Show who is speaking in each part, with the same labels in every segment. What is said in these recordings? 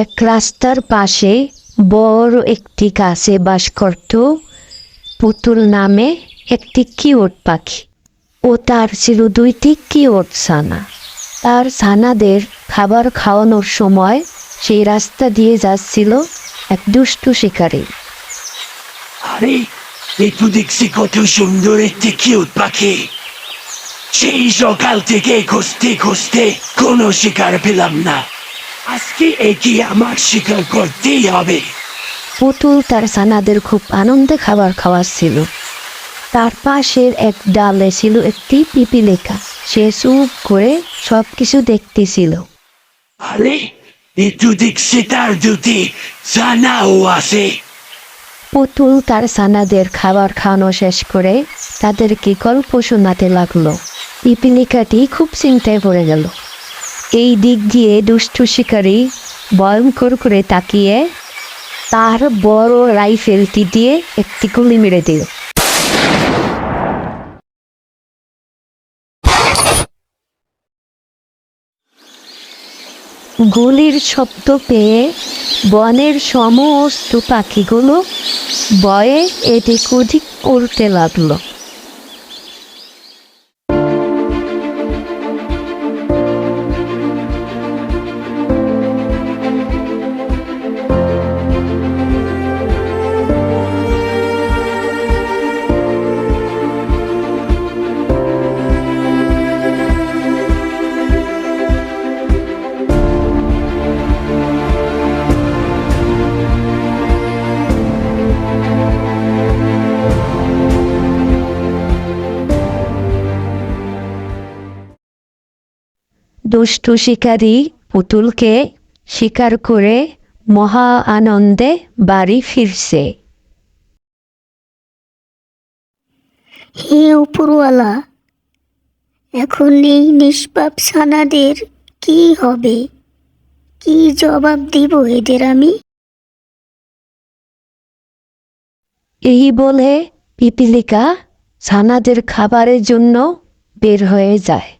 Speaker 1: এক রাস্তার পাশে বড় একটি গাছে বাস করত পুতুল নামে একটি কিওট পাখি ও তার ছিল দুইটি কিওট ছানা। তার ছানাদের খাবার খাওয়ানোর সময় সেই রাস্তা দিয়ে যাচ্ছিল এক দুষ্টু শিকারী।
Speaker 2: আরে দেখছি কত সুন্দর একটি কিউট পাখি। সেই সকাল থেকে খুঁজতে খুঁজতে কোনো শিকার পেলাম না। আজকে একে আমার শিকার করতেই হবে।
Speaker 1: পুতুল তার সানাদের খুব আনন্দে খাবার খাওয়াচ্ছিল। তার পাশের এক ডালে ছিল একটি পিপিলিকা সে চুপ করে সব কিছু দেখতেছিল।
Speaker 2: আরে একটু দেখছি তার দুটি জানাও আছে।
Speaker 1: পুতুল তার সানাদের খাবার খাওয়ানো শেষ করে তাদেরকে গল্প শোনাতে লাগল। পিপিলিকাটি খুব চিন্তায় পড়ে গেল। এই দিক দিয়ে দুষ্টু শিকারী ভয়ঙ্কর করে তাকিয়ে তার বড় রাইফেলটি দিয়ে একটি গুলি মেরে দিল। গুলির শব্দ পেয়ে বনের সমস্ত পাখিগুলো ভয়ে এদিক ওদিক উড়তে লাগল। দুষ্টু শিকারী পুতুলকে শিকার করে মহা আনন্দে বাড়ি ফিরছে।
Speaker 3: হে উপরওয়ালা এখন এই নিষ্পাপ সানাদের কি হবে? কি জবাব দিব এদের আমি?
Speaker 1: এই বলে পিপিলিকা ছানাদের খাবারের জন্য বের হয়ে যায়।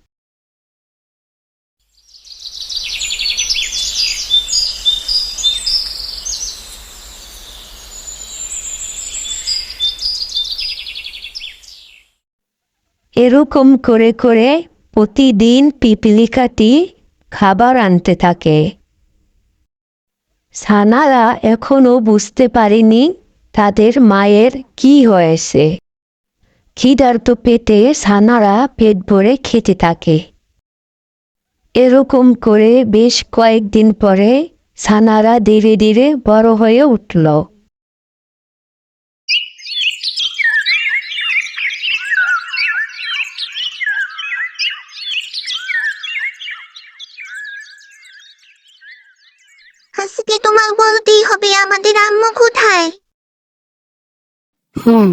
Speaker 1: এরকম করে করে প্রতিদিন পিপিলিকাটি খাবার আনতে থাকে। সানারা এখনও বুঝতে পারেনি তাদের মায়ের কি হয়েছে। খিদার্ত পেটে সানারা পেট ভরে খেতে থাকে। এরকম করে বেশ কয়েকদিন পরে সানারা ধীরে ধীরে বড় হয়ে উঠল।
Speaker 4: আজকে তোমার বলতেই হবে আমাদের আম্মু কোথায়?
Speaker 3: হুম,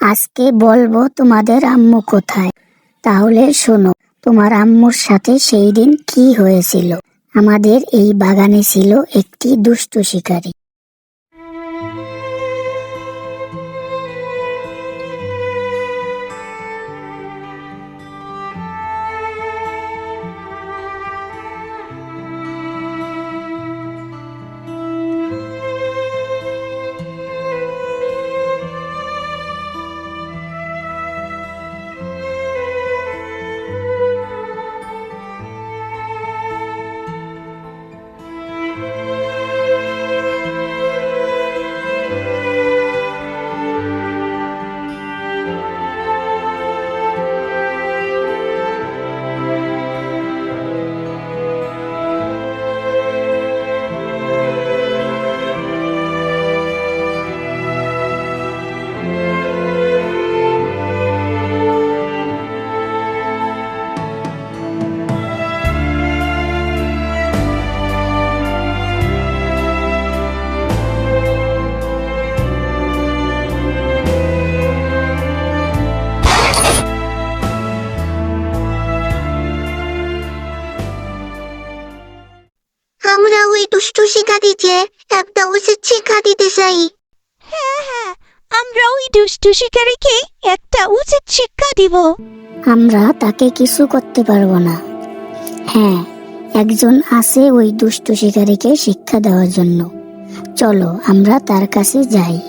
Speaker 3: আজকে বলব তোমাদের আম্মু কোথায়। তাহলে শোনো, তোমার আম্মুর সাথে সেই দিন কি হয়েছিল? আমাদের এই বাগানে ছিল একটি দুষ্ট শিকারী।
Speaker 4: শিকারিকে একটা উচিত শিক্ষা দিতে চাই।
Speaker 5: হ্যাঁ হ্যাঁ আমরা ওই দুষ্টু শিকারীকে একটা উচিত শিক্ষা দিব।
Speaker 3: আমরা তাকে কিছু করতে পারব না। হ্যাঁ একজন আছে ওই দুষ্টু শিকারীকে শিক্ষা দেওয়ার জন্য। চলো আমরা তার কাছে যাই।